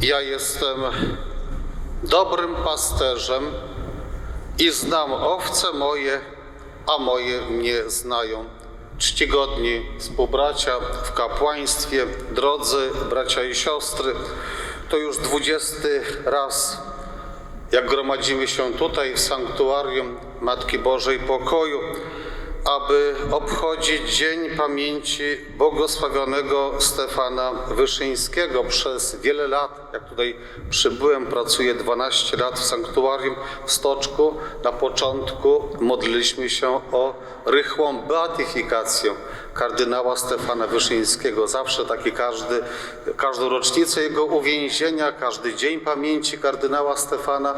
Ja jestem dobrym pasterzem i znam owce moje, a moje mnie znają. Czcigodni współbracia w kapłaństwie, drodzy bracia i siostry, to już dwudziesty raz, jak gromadzimy się tutaj w sanktuarium Matki Bożej Pokoju, aby obchodzić Dzień Pamięci błogosławionego Stefana Wyszyńskiego. Przez wiele lat, jak tutaj przybyłem, pracuję 12 lat w sanktuarium w Stoczku. Na początku modliliśmy się o rychłą beatyfikację kardynała Stefana Wyszyńskiego. Zawsze taki każdy, każdą rocznicę jego uwięzienia, każdy dzień pamięci kardynała Stefana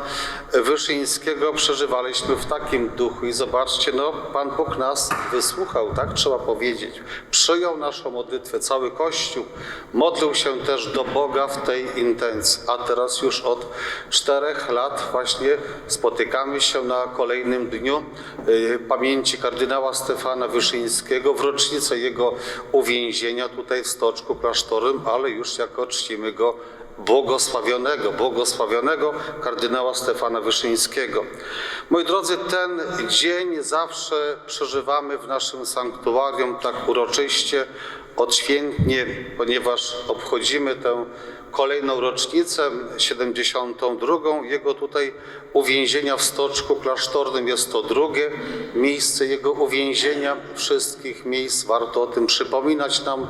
Wyszyńskiego przeżywaliśmy w takim duchu. I zobaczcie, no Pan Bóg nas wysłuchał, tak trzeba powiedzieć. Przyjął naszą modlitwę, cały Kościół modlił się też do Boga w tej intencji. A teraz już od czterech lat właśnie spotykamy się na kolejnym dniu y, pamięci kardynała Stefana Wyszyńskiego w rocznicę jego uwięzienia tutaj w Stoczku Klasztorym, ale już jako czcimy go błogosławionego, błogosławionego kardynała Stefana Wyszyńskiego. Moi drodzy, ten dzień zawsze przeżywamy w naszym sanktuarium tak uroczyście, odświętnie, ponieważ obchodzimy tę kolejną rocznicę, 72. Jego tutaj uwięzienia w Stoczku Klasztornym. Jest to drugie miejsce jego uwięzienia. Wszystkich miejsc warto o tym przypominać nam.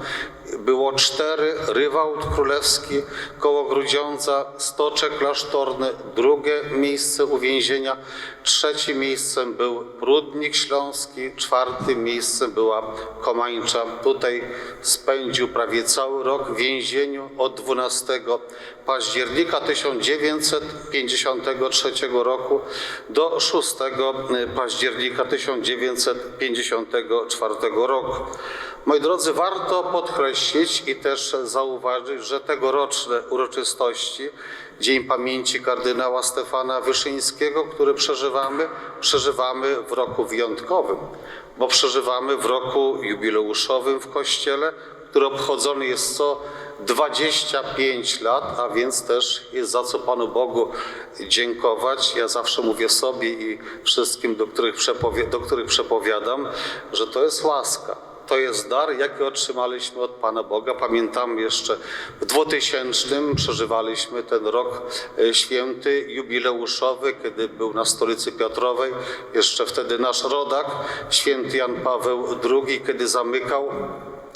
Było cztery, Rywałd Królewski koło Grudziądza, Stoczek Klasztorny, drugie miejsce uwięzienia, trzecim miejscem był Prudnik Śląski, czwartym miejscem była Komańcza. Tutaj spędził prawie cały rok w więzieniu od 12 października 1953 roku do 6 października 1954 roku. Moi drodzy, warto podkreślić i też zauważyć, że tegoroczne uroczystości, Dzień Pamięci kardynała Stefana Wyszyńskiego, który przeżywamy, przeżywamy w roku wyjątkowym, bo przeżywamy w roku jubileuszowym w Kościele, który obchodzony jest co 25 lat, a więc też jest za co Panu Bogu dziękować. Ja zawsze mówię sobie i wszystkim, do których, do których przepowiadam, że to jest łaska. To jest dar, jaki otrzymaliśmy od Pana Boga. Pamiętam jeszcze w 2000 przeżywaliśmy ten rok e, święty, jubileuszowy, kiedy był na stolicy Piotrowej. Jeszcze wtedy nasz rodak, święty Jan Paweł II, kiedy zamykał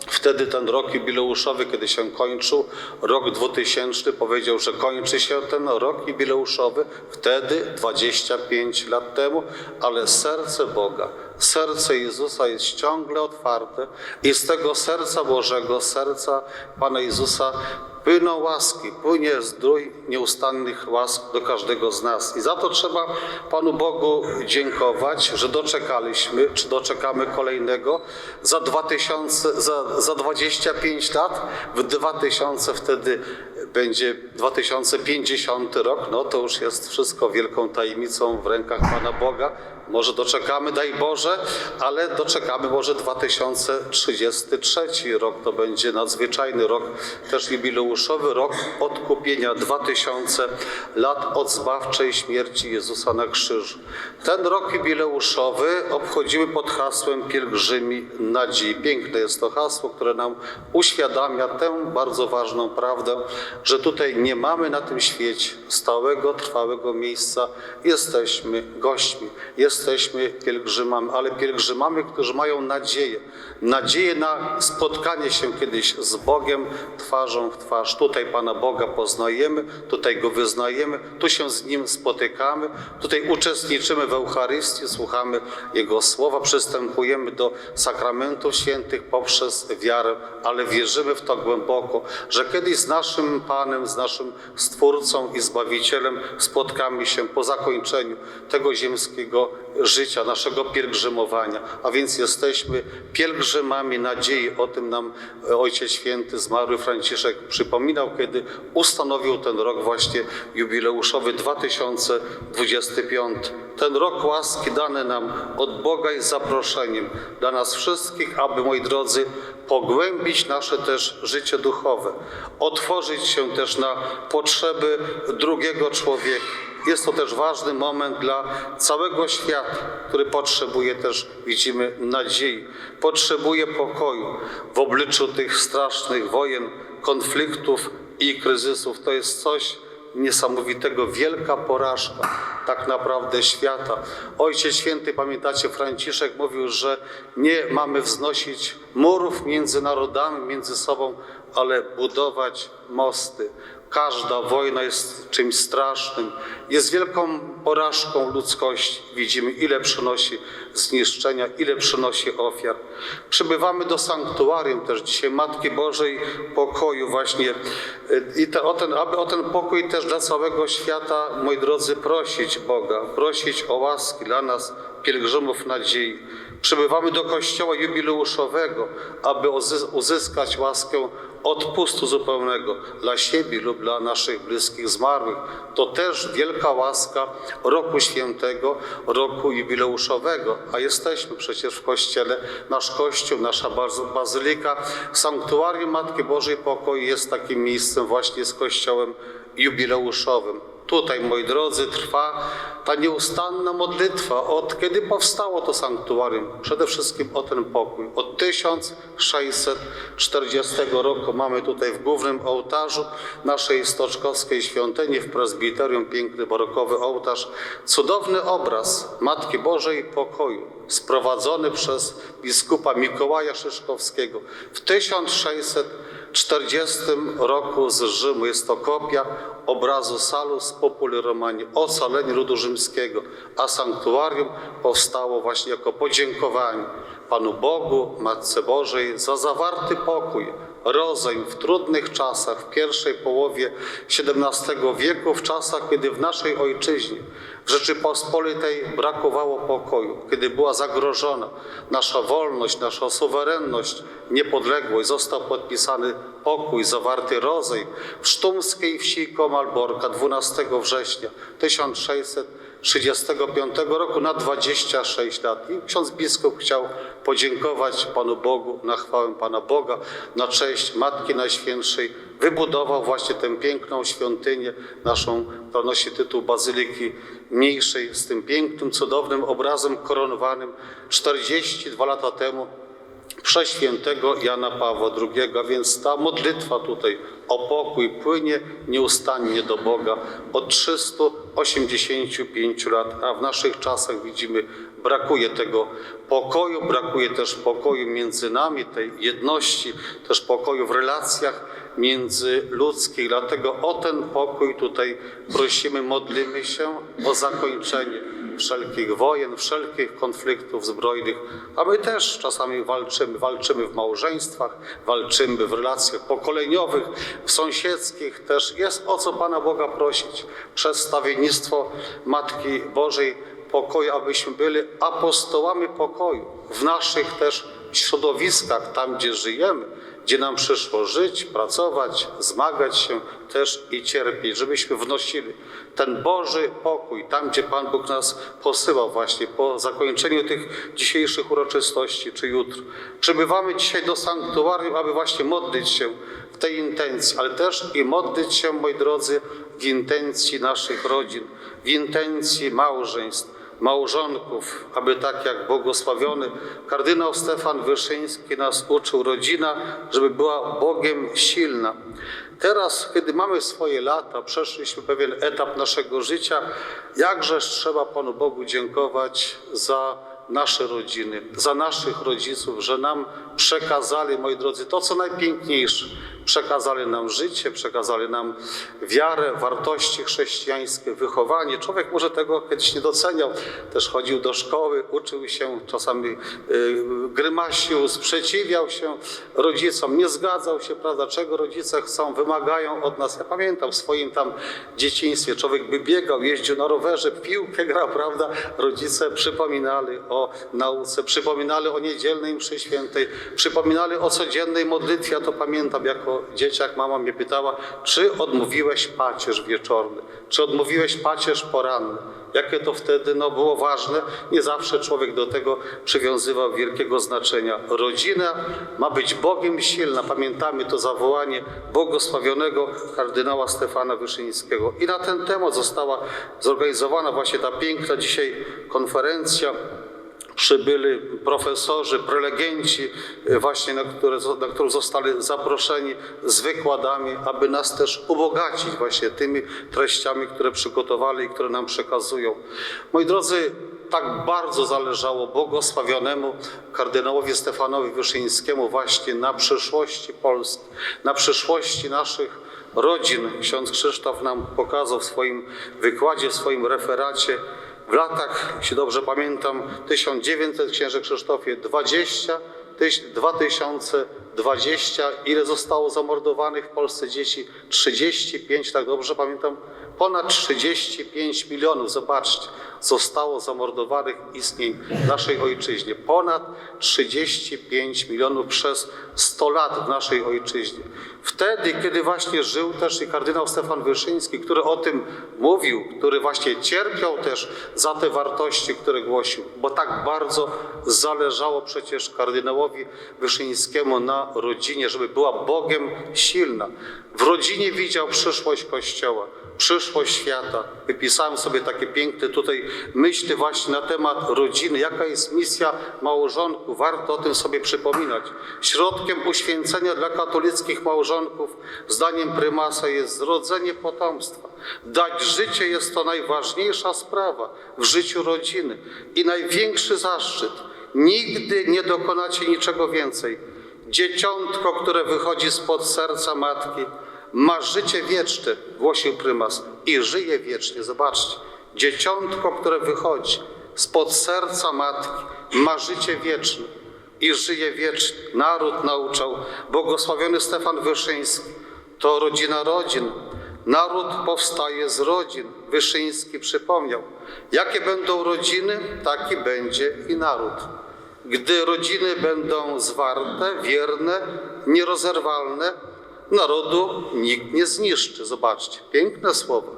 Wtedy ten rok jubileuszowy, kiedy się kończył, rok 2000, powiedział, że kończy się ten rok jubileuszowy, wtedy 25 lat temu, ale serce Boga, serce Jezusa jest ciągle otwarte i z tego serca Bożego, serca Pana Jezusa płyną łaski, płynie zdrój nieustannych łask do każdego z nas. I za to trzeba Panu Bogu dziękować, że doczekaliśmy, czy doczekamy kolejnego za 2000, za, za 25 lat, w 2000 wtedy będzie 2050 rok, no to już jest wszystko wielką tajemnicą w rękach Pana Boga. Może doczekamy, daj Boże, ale doczekamy może 2033 rok. To będzie nadzwyczajny rok, też jubileuszowy rok odkupienia 2000 lat od zbawczej śmierci Jezusa na krzyżu. Ten rok jubileuszowy obchodzimy pod hasłem Pielgrzymi Nadziei. Piękne jest to hasło, które nam uświadamia tę bardzo ważną prawdę, że tutaj nie mamy na tym świecie stałego, trwałego miejsca. Jesteśmy gośćmi, jesteśmy pielgrzymami, ale pielgrzymami, którzy mają nadzieję. Nadzieję na spotkanie się kiedyś z Bogiem twarzą w twarz. Tutaj Pana Boga poznajemy, tutaj Go wyznajemy, tu się z Nim spotykamy, tutaj uczestniczymy w Eucharystii, słuchamy Jego słowa, przystępujemy do sakramentów świętych poprzez wiarę, ale wierzymy w to głęboko, że kiedyś z naszym Panem, z naszym Stwórcą i Zbawicielem spotkamy się po zakończeniu tego ziemskiego życia, naszego pielgrzymowania. A więc jesteśmy pielgrzymami nadziei. O tym nam Ojciec Święty, zmarły Franciszek przypominał, kiedy ustanowił ten rok właśnie jubileuszowy 2025. Ten rok łaski dany nam od Boga jest zaproszeniem dla nas wszystkich, aby, moi drodzy, pogłębić nasze też życie duchowe, otworzyć się też na potrzeby drugiego człowieka. Jest to też ważny moment dla całego świata, który potrzebuje też, widzimy, nadziei, potrzebuje pokoju w obliczu tych strasznych wojen, konfliktów i kryzysów. To jest coś niesamowitego, wielka porażka tak naprawdę świata. Ojciec Święty, pamiętacie, Franciszek mówił, że nie mamy wznosić murów między narodami, między sobą, ale budować mosty. Każda wojna jest czymś strasznym, jest wielką porażką ludzkości. Widzimy, ile przynosi zniszczenia, ile przynosi ofiar. Przybywamy do sanktuarium też dzisiaj Matki Bożej pokoju właśnie i te, o ten, aby o ten pokój też dla całego świata, moi drodzy, prosić Boga, prosić o łaski dla nas, pielgrzymów nadziei. Przybywamy do kościoła jubileuszowego, aby uzys- uzyskać łaskę odpustu zupełnego dla siebie lub dla naszych bliskich zmarłych. To też wielka łaska roku świętego, roku jubileuszowego, a jesteśmy przecież w kościele. Nasz kościół, nasza baz- bazylika, sanktuarium Matki Bożej Pokoju jest takim miejscem właśnie z kościołem jubileuszowym. Tutaj, moi drodzy, trwa ta nieustanna modlitwa, od kiedy powstało to sanktuarium. Przede wszystkim o ten pokój. Od 1640 roku mamy tutaj w głównym ołtarzu naszej stoczkowskiej świątyni w prezbiterium piękny barokowy ołtarz. Cudowny obraz Matki Bożej Pokoju, sprowadzony przez biskupa Mikołaja Szyszkowskiego w 1640 roku z Rzymu. Jest to kopia obrazu Salus Populi Romani, ocalenie ludu rzymskiego, a sanktuarium powstało właśnie jako podziękowanie Panu Bogu, Matce Bożej za zawarty pokój, rozejm w trudnych czasach, w pierwszej połowie XVII wieku, w czasach, kiedy w naszej ojczyźnie, w Rzeczypospolitej brakowało pokoju, kiedy była zagrożona nasza wolność, nasza suwerenność, niepodległość, został podpisany pokój, zawarty rozejm w sztumskiej wsi Komalborka 12 września 1635 roku na 26 lat. I ksiądz biskup chciał podziękować Panu Bogu na chwałę Pana Boga, na cześć Matki Najświętszej. Wybudował właśnie tę piękną świątynię, naszą, która nosi tytuł Bazyliki Mniejszej, z tym pięknym, cudownym obrazem koronowanym 42 lata temu przez świętego Jana Pawła II, a więc ta modlitwa tutaj o pokój płynie nieustannie do Boga od 385 lat, a w naszych czasach widzimy, brakuje tego pokoju, brakuje też pokoju między nami, tej jedności, też pokoju w relacjach międzyludzkich. Dlatego o ten pokój tutaj prosimy, modlimy się o zakończenie wszelkich wojen, wszelkich konfliktów zbrojnych, a my też czasami walczymy. Walczymy w małżeństwach, walczymy w relacjach pokoleniowych, w sąsiedzkich też. Jest o co Pana Boga prosić. Przez stawiennictwo Matki Bożej pokoju, abyśmy byli apostołami pokoju w naszych też środowiskach, tam gdzie żyjemy, gdzie nam przyszło żyć, pracować, zmagać się też i cierpieć, żebyśmy wnosili ten Boży pokój tam, gdzie Pan Bóg nas posyłał właśnie po zakończeniu tych dzisiejszych uroczystości czy jutro. Przybywamy dzisiaj do sanktuarium, aby właśnie modlić się w tej intencji, ale też i modlić się, moi drodzy, w intencji naszych rodzin, w intencji małżeństw, małżonków, aby tak jak błogosławiony kardynał Stefan Wyszyński nas uczył, rodzina, żeby była Bogiem silna. Teraz, kiedy mamy swoje lata, przeszliśmy pewien etap naszego życia, jakżeż trzeba Panu Bogu dziękować za nasze rodziny, za naszych rodziców, że nam przekazali, moi drodzy, to co najpiękniejsze. Przekazali nam życie, przekazali nam wiarę, wartości chrześcijańskie, wychowanie. Człowiek może tego kiedyś nie doceniał. Też chodził do szkoły, uczył się, czasami y, grymasił, sprzeciwiał się rodzicom, nie zgadzał się, prawda, czego rodzice chcą, wymagają od nas. Ja pamiętam w swoim tam dzieciństwie, człowiek by biegał, jeździł na rowerze, piłkę grał, prawda, rodzice przypominali o nauce, przypominali o niedzielnej mszy świętej, przypominali o codziennej modlitwie. Ja to pamiętam jako jako dzieciak mama mnie pytała, czy odmówiłeś pacierz wieczorny, czy odmówiłeś pacierz poranny. Jakie to wtedy no, było ważne, nie zawsze człowiek do tego przywiązywał wielkiego znaczenia. Rodzina ma być Bogiem silna. Pamiętamy to zawołanie błogosławionego kardynała Stefana Wyszyńskiego. I na ten temat została zorganizowana właśnie ta piękna dzisiaj konferencja przybyli profesorzy, prelegenci, e, właśnie na, które, na którą zostali zaproszeni z wykładami, aby nas też ubogacić właśnie tymi treściami, które przygotowali i które nam przekazują. Moi drodzy, tak bardzo zależało błogosławionemu kardynałowi Stefanowi Wyszyńskiemu właśnie na przyszłości Polski, na przyszłości naszych rodzin. Ksiądz Krzysztof nam pokazał w swoim wykładzie, w swoim referacie, w latach, jeśli dobrze pamiętam, 1900, księże Krzysztofie, 20, tyś- 2020, ile zostało zamordowanych w Polsce dzieci? 35, tak dobrze pamiętam? Ponad 35 milionów, zobaczcie, zostało zamordowanych istnień w naszej ojczyźnie. Ponad 35 milionów przez 100 lat w naszej ojczyźnie. Wtedy, kiedy właśnie żył też i kardynał Stefan Wyszyński, który o tym mówił, który właśnie cierpiał też za te wartości, które głosił, bo tak bardzo zależało przecież kardynałowi Wyszyńskiemu na rodzinie, żeby była Bogiem silna. W rodzinie widział przyszłość Kościoła, przyszłość świata. Wypisałem sobie takie piękne tutaj myśli właśnie na temat rodziny, jaka jest misja małżonków. Warto o tym sobie przypominać. Środkiem uświęcenia dla katolickich małżonków, zdaniem prymasa, jest zrodzenie potomstwa. Dać życie jest to najważniejsza sprawa w życiu rodziny i największy zaszczyt. Nigdy nie dokonacie niczego więcej. Dzieciątko, które wychodzi spod serca matki, ma życie wieczne, głosił prymas, i żyje wiecznie. Zobaczcie, dzieciątko, które wychodzi spod serca matki, ma życie wieczne i żyje wiecznie. Naród nauczał, błogosławiony Stefan Wyszyński, to rodzina rodzin. Naród powstaje z rodzin. Wyszyński przypomniał, jakie będą rodziny, taki będzie i naród. Gdy rodziny będą zwarte, wierne, nierozerwalne, narodu nikt nie zniszczy. Zobaczcie, piękne słowo.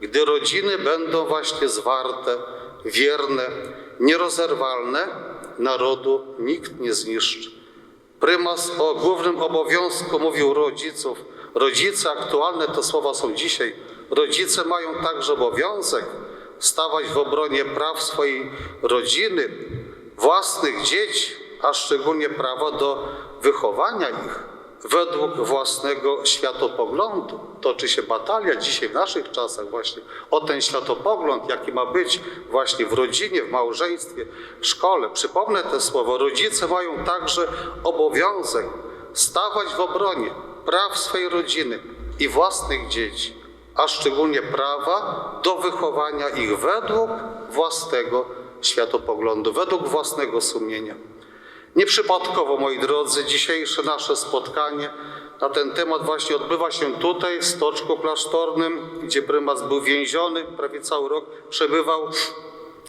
Gdy rodziny będą właśnie zwarte, wierne, nierozerwalne, narodu nikt nie zniszczy. Prymas o głównym obowiązku mówił rodziców. Rodzice, aktualne te słowa są dzisiaj. Rodzice mają także obowiązek stawać w obronie praw swojej rodziny, własnych dzieci, a szczególnie prawa do wychowania ich według własnego światopoglądu. Toczy się batalia dzisiaj w naszych czasach właśnie o ten światopogląd, jaki ma być właśnie w rodzinie, w małżeństwie, w szkole. Przypomnę te słowo. Rodzice mają także obowiązek stawać w obronie praw swojej rodziny i własnych dzieci, a szczególnie prawa do wychowania ich według własnego światopoglądu, według własnego sumienia. Nieprzypadkowo, moi drodzy, dzisiejsze nasze spotkanie na ten temat właśnie odbywa się tutaj, w Stoczku Klasztornym, gdzie prymas był więziony, prawie cały rok przebywał,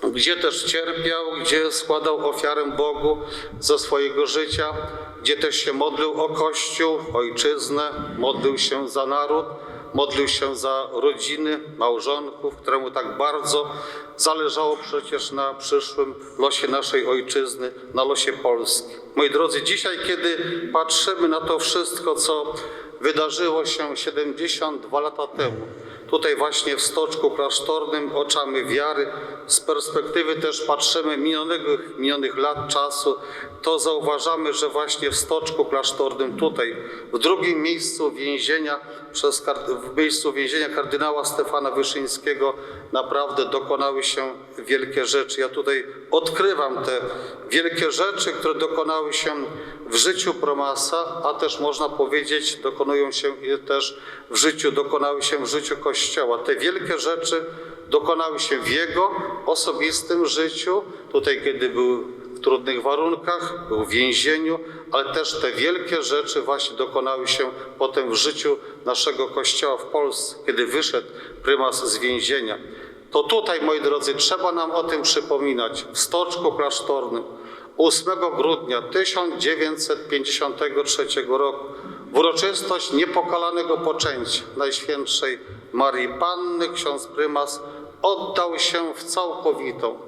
gdzie też cierpiał, gdzie składał ofiarę Bogu ze swojego życia, gdzie też się modlił o Kościół, ojczyznę, modlił się za naród, modlił się za rodziny, małżonków, któremu tak bardzo zależało przecież na przyszłym losie naszej ojczyzny, na losie Polski. Moi drodzy, dzisiaj, kiedy patrzymy na to wszystko, co wydarzyło się 72 lata temu, tutaj właśnie w Stoczku Klasztornym, oczami wiary, z perspektywy też patrzymy minionych, minionych lat czasu, to zauważamy, że właśnie w Stoczku Klasztornym, tutaj, w drugim miejscu więzienia, przez, w miejscu więzienia kardynała Stefana Wyszyńskiego, naprawdę dokonały się wielkie rzeczy. Ja tutaj odkrywam te wielkie rzeczy, które dokonały się w życiu promasa, a też można powiedzieć, dokonują się też w życiu, dokonały się w życiu Kościoła. Te wielkie rzeczy dokonały się w jego osobistym życiu, tutaj kiedy był w trudnych warunkach, był w więzieniu, ale też te wielkie rzeczy właśnie dokonały się potem w życiu naszego Kościoła w Polsce, kiedy wyszedł prymas z więzienia. To tutaj, moi drodzy, trzeba nam o tym przypominać. W Stoczku Klasztornym 8 grudnia 1953 roku w uroczystość niepokalanego poczęcia Najświętszej Marii Panny ksiądz prymas oddał się w całkowitą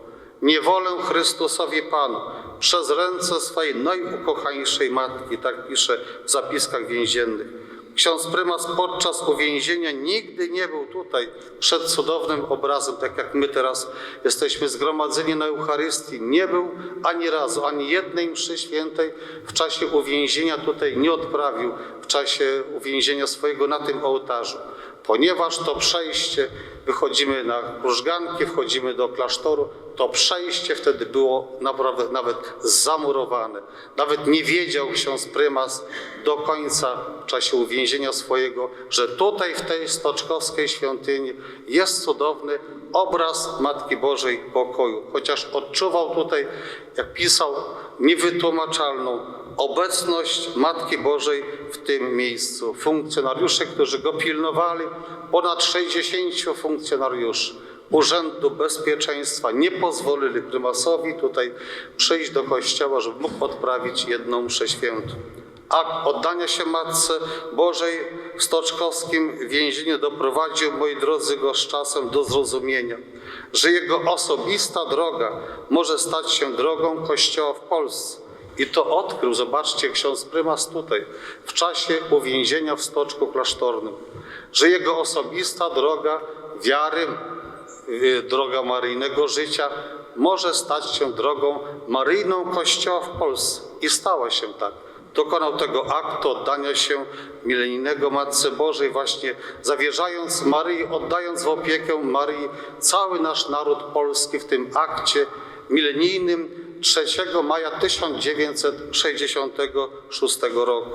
niewolę Chrystusowi Panu przez ręce swojej najukochańszej matki, tak pisze w zapiskach więziennych. Ksiądz prymas podczas uwięzienia nigdy nie był tutaj przed cudownym obrazem, tak jak my teraz jesteśmy zgromadzeni na Eucharystii. Nie był ani razu, ani jednej mszy świętej w czasie uwięzienia tutaj nie odprawił, w czasie uwięzienia swojego na tym ołtarzu. Ponieważ to przejście, wychodzimy na krużganki, wchodzimy do klasztoru, to przejście wtedy było naprawdę nawet zamurowane. Nawet nie wiedział ksiądz prymas do końca w czasie uwięzienia swojego, że tutaj w tej stoczkowskiej świątyni jest cudowny obraz Matki Bożej pokoju. Chociaż odczuwał tutaj, jak pisał, niewytłumaczalną obecność Matki Bożej w tym miejscu. Funkcjonariusze, którzy go pilnowali, ponad 60 funkcjonariuszy Urzędu Bezpieczeństwa nie pozwolili prymasowi tutaj przyjść do kościoła, żeby mógł odprawić jedną mszę świętą. Akt oddania się Matce Bożej w Stoczkowskim więzieniu doprowadził, moi drodzy, go z czasem do zrozumienia, że jego osobista droga może stać się drogą Kościoła w Polsce. I to odkrył, zobaczcie, ksiądz prymas tutaj, w czasie uwięzienia w Stoczku Klasztornym, że jego osobista droga wiary, y, droga maryjnego życia może stać się drogą maryjną Kościoła w Polsce. I stała się tak. Dokonał tego aktu oddania się milenijnego Matce Bożej, właśnie zawierzając Maryi, oddając w opiekę Maryi cały nasz naród polski w tym akcie milenijnym 3 maja 1966 roku.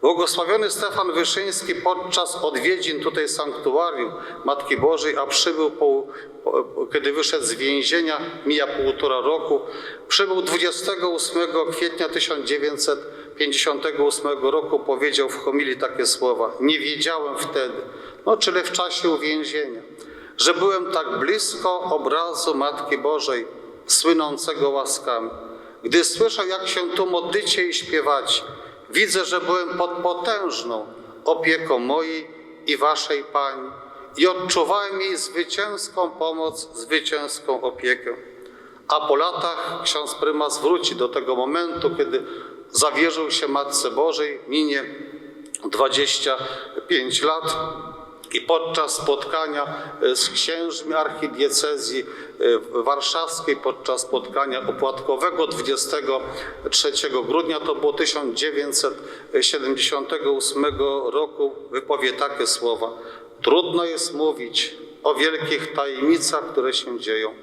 Błogosławiony Stefan Wyszyński podczas odwiedzin tutaj sanktuarium Matki Bożej, a przybył po, po, kiedy wyszedł z więzienia, mija półtora roku, przybył 28 kwietnia 1958 roku, powiedział w homilii takie słowa, nie wiedziałem wtedy, no czyli w czasie uwięzienia, że byłem tak blisko obrazu Matki Bożej, słynącego łaskami. Gdy słyszę, jak się tu modlicie i śpiewacie, widzę, że byłem pod potężną opieką mojej i waszej Pani i odczuwałem jej zwycięską pomoc, zwycięską opiekę. A po latach ksiądz prymas wróci do tego momentu, kiedy zawierzył się Matce Bożej, minie 25 lat i podczas spotkania e, z księżmi archidiecezji e, warszawskiej, podczas spotkania opłatkowego 23 grudnia, to było 1978 roku, wypowie takie słowa. Trudno jest mówić o wielkich tajemnicach, które się dzieją.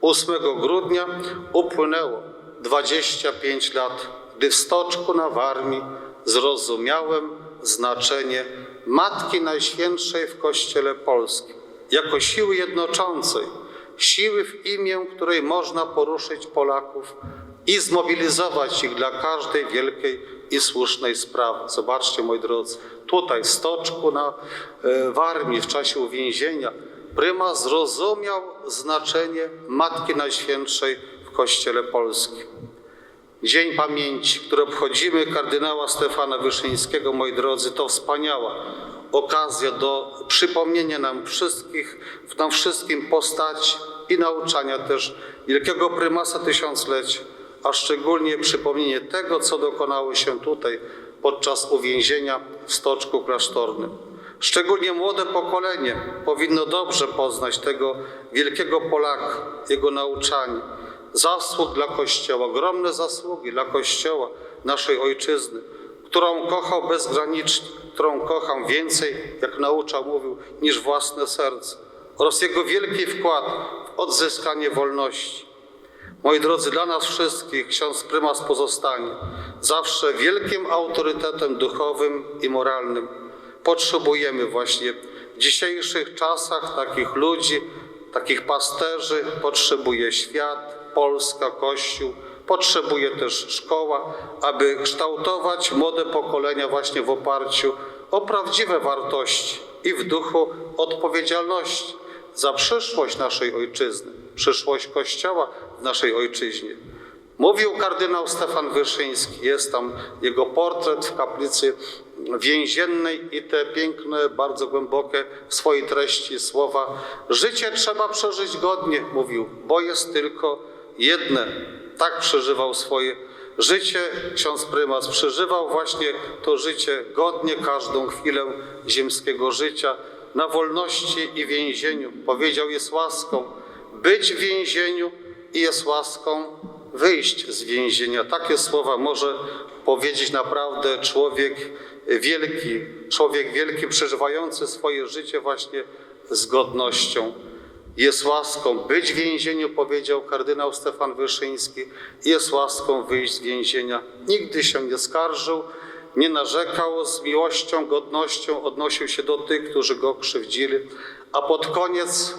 8 grudnia upłynęło 25 lat, gdy w Stoczku na Warmii zrozumiałem znaczenie Matki Najświętszej w Kościele Polskim jako siły jednoczącej, siły w imię której można poruszyć Polaków i zmobilizować ich dla każdej wielkiej i słusznej sprawy. Zobaczcie, moi drodzy, tutaj w Stoczku na e, Warmii w czasie uwięzienia prymas zrozumiał znaczenie Matki Najświętszej w Kościele Polskim. Dzień Pamięci, który obchodzimy kardynała Stefana Wyszyńskiego, moi drodzy, to wspaniała okazja do przypomnienia nam wszystkich, nam wszystkim postaci i nauczania też wielkiego prymasa tysiąclecia, a szczególnie przypomnienie tego, co dokonało się tutaj podczas uwięzienia w Stoczku Klasztornym. Szczególnie młode pokolenie powinno dobrze poznać tego wielkiego Polaka, jego nauczanie zasług dla Kościoła, ogromne zasługi dla Kościoła, naszej Ojczyzny, którą kochał bezgranicznie, którą kocham więcej, jak nauczał mówił, niż własne serce, oraz jego wielki wkład w odzyskanie wolności. Moi drodzy, dla nas wszystkich ksiądz prymas pozostanie zawsze wielkim autorytetem duchowym i moralnym. Potrzebujemy właśnie w dzisiejszych czasach takich ludzi, takich pasterzy, potrzebuje świat, Polska, Kościół, potrzebuje też szkoła, aby kształtować młode pokolenia właśnie w oparciu o prawdziwe wartości i w duchu odpowiedzialności za przyszłość naszej ojczyzny, przyszłość Kościoła w naszej ojczyźnie. Mówił kardynał Stefan Wyszyński, jest tam jego portret w kaplicy więziennej i te piękne, bardzo głębokie w swojej treści słowa. Życie trzeba przeżyć godnie, mówił, bo jest tylko jedne. Tak przeżywał swoje życie. Ksiądz prymas przeżywał właśnie to życie godnie, każdą chwilę ziemskiego życia. Na wolności i więzieniu powiedział jest łaską być w więzieniu i jest łaską wyjść z więzienia. Takie słowa może powiedzieć naprawdę człowiek wielki, człowiek wielki przeżywający swoje życie właśnie z godnością. Jest łaską być w więzieniu, powiedział kardynał Stefan Wyszyński, jest łaską wyjść z więzienia. Nigdy się nie skarżył, nie narzekał, z miłością, godnością odnosił się do tych, którzy go krzywdzili, a pod koniec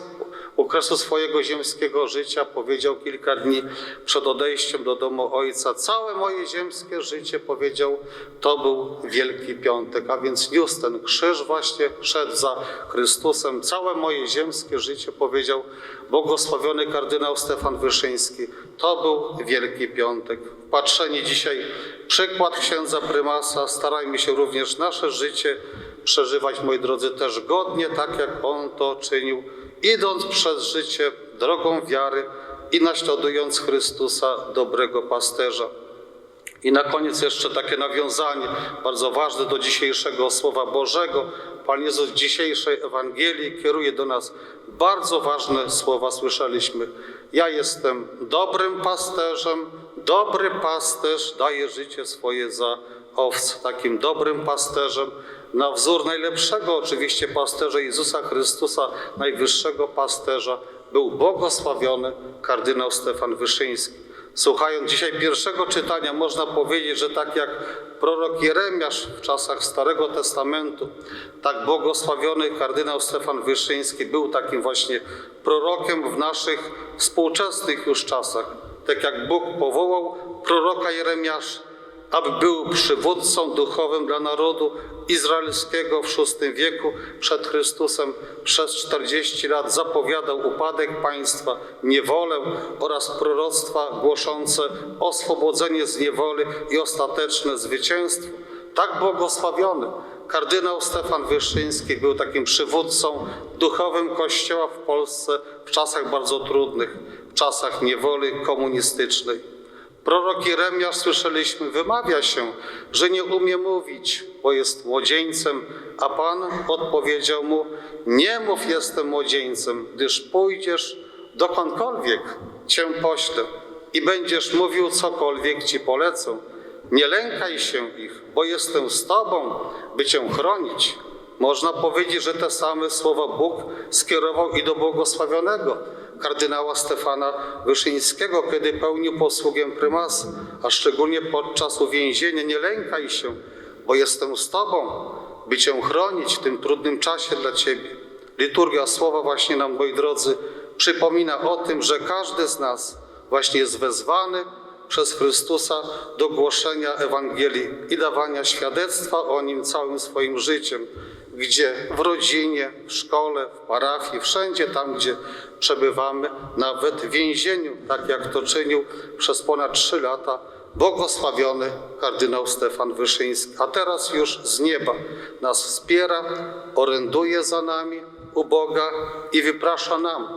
okresu swojego ziemskiego życia powiedział kilka dni przed odejściem do domu Ojca, całe moje ziemskie życie, powiedział, to był Wielki Piątek, a więc niósł ten krzyż właśnie, szedł za Chrystusem. Całe moje ziemskie życie, powiedział błogosławiony kardynał Stefan Wyszyński, to był Wielki Piątek. Patrzeni dzisiaj przykład księdza prymasa, starajmy się również nasze życie przeżywać, moi drodzy, też godnie, tak jak on to czynił, idąc przez życie drogą wiary i naśladując Chrystusa, dobrego pasterza. I na koniec jeszcze takie nawiązanie, bardzo ważne do dzisiejszego Słowa Bożego. Pan Jezus w dzisiejszej Ewangelii kieruje do nas bardzo ważne słowa, słyszeliśmy. Ja jestem dobrym pasterzem, dobry pasterz daje życie swoje za owce. Takim dobrym pasterzem, na wzór najlepszego oczywiście pasterza Jezusa Chrystusa, najwyższego pasterza, był błogosławiony kardynał Stefan Wyszyński. Słuchając dzisiaj pierwszego czytania, można powiedzieć, że tak jak prorok Jeremiasz w czasach Starego Testamentu, tak błogosławiony kardynał Stefan Wyszyński był takim właśnie prorokiem w naszych współczesnych już czasach. Tak jak Bóg powołał proroka Jeremiasza, aby był przywódcą duchowym dla narodu izraelskiego w VI wieku przed Chrystusem. Przez 40 lat zapowiadał upadek państwa, niewolę oraz proroctwa głoszące oswobodzenie z niewoli i ostateczne zwycięstwo. Tak błogosławiony kardynał Stefan Wyszyński był takim przywódcą duchowym Kościoła w Polsce w czasach bardzo trudnych, w czasach niewoli komunistycznej. Prorok Jeremiasz, słyszeliśmy, wymawia się, że nie umie mówić, bo jest młodzieńcem, a Pan odpowiedział mu, nie mów jestem młodzieńcem, gdyż pójdziesz dokądkolwiek Cię poślę i będziesz mówił cokolwiek Ci polecę. Nie lękaj się ich, bo jestem z Tobą, by Cię chronić. Można powiedzieć, że te same słowa Bóg skierował i do błogosławionego kardynała Stefana Wyszyńskiego, kiedy pełnił posługę prymasa, a szczególnie podczas uwięzienia. Nie lękaj się, bo jestem z Tobą, by Cię chronić w tym trudnym czasie dla Ciebie. Liturgia słowa właśnie nam, moi drodzy, przypomina o tym, że każdy z nas właśnie jest wezwany przez Chrystusa do głoszenia Ewangelii i dawania świadectwa o Nim całym swoim życiem, gdzie w rodzinie, w szkole, w parafii, wszędzie tam, gdzie przebywamy, nawet w więzieniu, tak jak to czynił przez ponad trzy lata błogosławiony kardynał Stefan Wyszyński. A teraz już z nieba nas wspiera, oręduje za nami u Boga i wyprasza nam,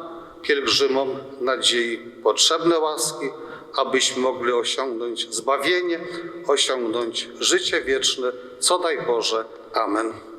pielgrzymom nadziei, potrzebne łaski, abyśmy mogli osiągnąć zbawienie, osiągnąć życie wieczne. Co daj Boże. Amen.